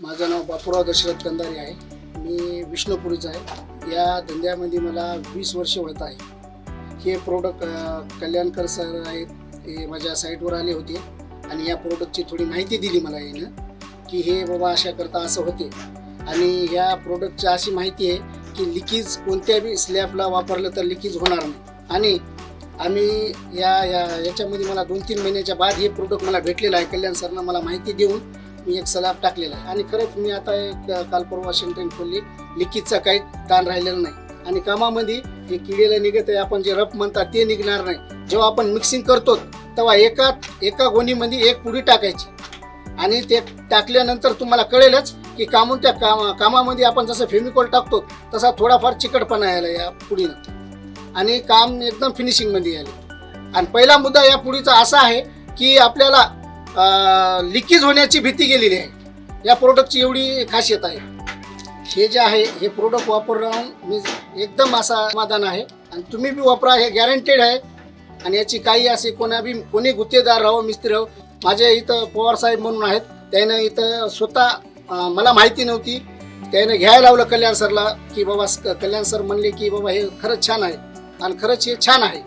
माझं नाव बापूराव दशरथ कंदारी आहे. मी विष्णुपुरीचा आहे. या धंद्यामध्ये मला वीस वर्ष होत आहे. हे प्रोडक्ट कल्याणकर सर आहेत हे माझ्या साईटवर आले होते. आणि या प्रोडक्टची थोडी माहिती दिली मला यानं की हे बाबा अशा करता असं होते. आणि ह्या प्रोडक्टची अशी माहिती आहे की लिकेज कोणत्याही स्लॅबला वापरलं तर लिकेज होणार नाही. आणि आम्ही या या याच्यामध्ये मला दोन तीन महिन्याच्या बाद हे प्रोडक्ट मला भेटलेलं आहे. कल्याण सरनं मला माहिती देऊन मी एक सलाब टाकलेला आहे. आणि खरंच मी आता एक काल परवा सेंटरिंग खोलली. लिकीजचा काही ताण राहिलेला नाही. आणि कामामध्ये हे किडेला निघत आहे. आपण जे रफ म्हणतात ते निघणार नाही. जेव्हा आपण मिक्सिंग करतो तेव्हा एका एका गोणीमध्ये एक पुडी टाकायची. आणि ते टाकल्यानंतर तुम्हाला कळेलच की कामून त्या कामा कामामध्ये आपण जसं फेमिकॉल टाकतो तसा थोडाफार चिकटपणा यायला या पुडीनं आणि काम एकदम फिनिशिंगमध्ये यायला. आणि पहिला मुद्दा या पुडीचा असा आहे की आपल्याला लिकेज होण्याची भीती गेलेली आहे. या प्रोडक्टची एवढी खासियत आहे. हे जे आहे हे प्रोडक्ट वापरून मी एकदम असा समाधान आहे. आणि तुम्ही बी वापरा हे गॅरंटेड आहे. आणि याची काही असे कोणा बी कोणी गुत्तेदार राहो मिस्त्री राहो माझे इथं पवार साहेब म्हणून आहेत. त्यानं इथं स्वतः मला माहिती नव्हती. त्यानं घ्यायला लावलं कल्याण सरला की बाबा कल्याण सर म्हणले की बाबा हे खरंच छान आहे. आणि खरंच हे छान आहे.